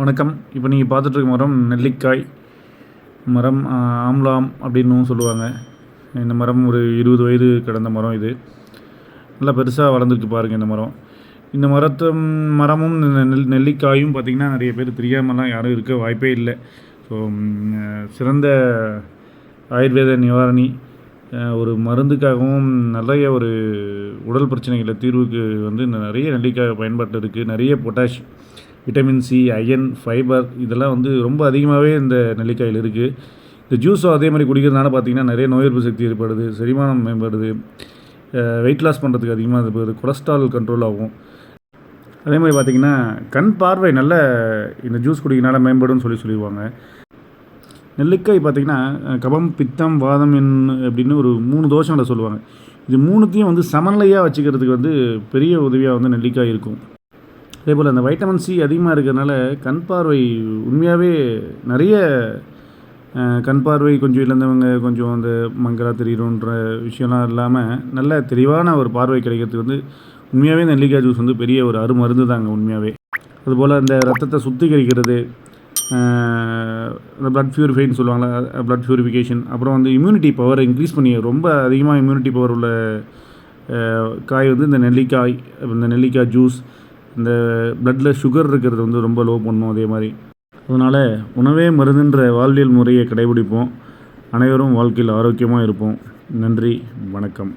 வணக்கம். இப்போ நீங்கள் பார்த்துட்ருக்க மரம் நெல்லிக்காய் மரம் ஆம்லாம் அப்படின்னும் சொல்லுவாங்க. இந்த மரம் ஒரு இருபது வயது கடந்த மரம் இது. நல்லா பெருசாக வளர்ந்துருக்கு பாருங்கள் இந்த மரம். இந்த மரத்து மரமும் நெல் நெல்லிக்காயும் பார்த்திங்கன்னா நிறைய பேர் தெரியாமலாம் யாரும் இருக்க வாய்ப்பே இல்லை. ஸோ சிறந்த ஆயுர்வேத நிவாரணி ஒரு மருந்துக்காகவும் நிறைய ஒரு உடல் பிரச்சனைகளை தீர்வுக்கு வந்து இந்த நிறைய நெல்லிக்காய் பயன்பாட்டு இருக்குது நிறைய potash vitamin C iron fibre இதெல்லாம் வந்து ரொம்ப அதிகமாகவே இந்த நெல்லிக்காயில் இருக்குது இந்த ஜூஸும் அதே மாதிரி குடிக்கிறதுனால பார்த்திங்கன்னா நிறைய நோய் எதிர்ப்பு சக்தி ஏற்படுது செரிமானம் மேம்படுது வெயிட் லாஸ் பண்ணுறதுக்கு அதிகமாக இருப்பது கொலஸ்ட்ரால் கண்ட்ரோல் ஆகும். அதே மாதிரி பார்த்திங்கன்னா கண் பார்வை நல்ல இந்த ஜூஸ் குடிக்கிறனால மேம்படும்னு சொல்லி சொல்லிடுவாங்க. நெல்லிக்காய் பார்த்திங்கன்னா கபம் பித்தம் வாதம் என் அப்படின்னு ஒரு மூணு தோஷங்களை சொல்லுவாங்க. இது மூணுத்தையும் வந்து சமநிலையாக வச்சுக்கிறதுக்கு வந்து பெரிய உதவியாக வந்து நெல்லிக்காய் இருக்கும். அதே போல் அந்த வைட்டமின் சி அதிகமாக இருக்கிறதுனால கண் பார்வை உண்மையாகவே நிறைய கண் பார்வை கொஞ்சம் இழந்தவங்க கொஞ்சம் அந்த மங்கலாக தெரியணுன்ற விஷயம்லாம் இல்லாமல் நல்ல தெளிவான ஒரு பார்வை கிடைக்கிறதுக்கு வந்து உண்மையாகவே நெல்லிக்காய் ஜூஸ் வந்து பெரிய ஒரு அருமருந்து தாங்க உண்மையாகவே. அதுபோல் அந்த ரத்தத்தை சுத்திகரிக்கிறது இந்த ப்ளட் ப்யூரிஃபைன்னு சொல்லுவாங்களா ப்ளட் ப்யூரிஃபிகேஷன் அப்புறம் வந்து இம்யூனிட்டி பவரை இன்க்ரீஸ் பண்ணி ரொம்ப அதிகமாக இம்யூனிட்டி பவர் உள்ள காய் வந்து இந்த நெல்லிக்காய் இந்த நெல்லிக்காய் ஜூஸ் இந்த ப்ளட்டில் சுகர் இருக்கிறது வந்து ரொம்ப லோ பண்ணும் அதே மாதிரி. அதனால் உணவே மருந்துன்ற வாழ்வியல் முறையை கடைபிடிப்போம். அனைவரும் வாழ்க்கையில் ஆரோக்கியமாக இருப்போம். நன்றி வணக்கம்.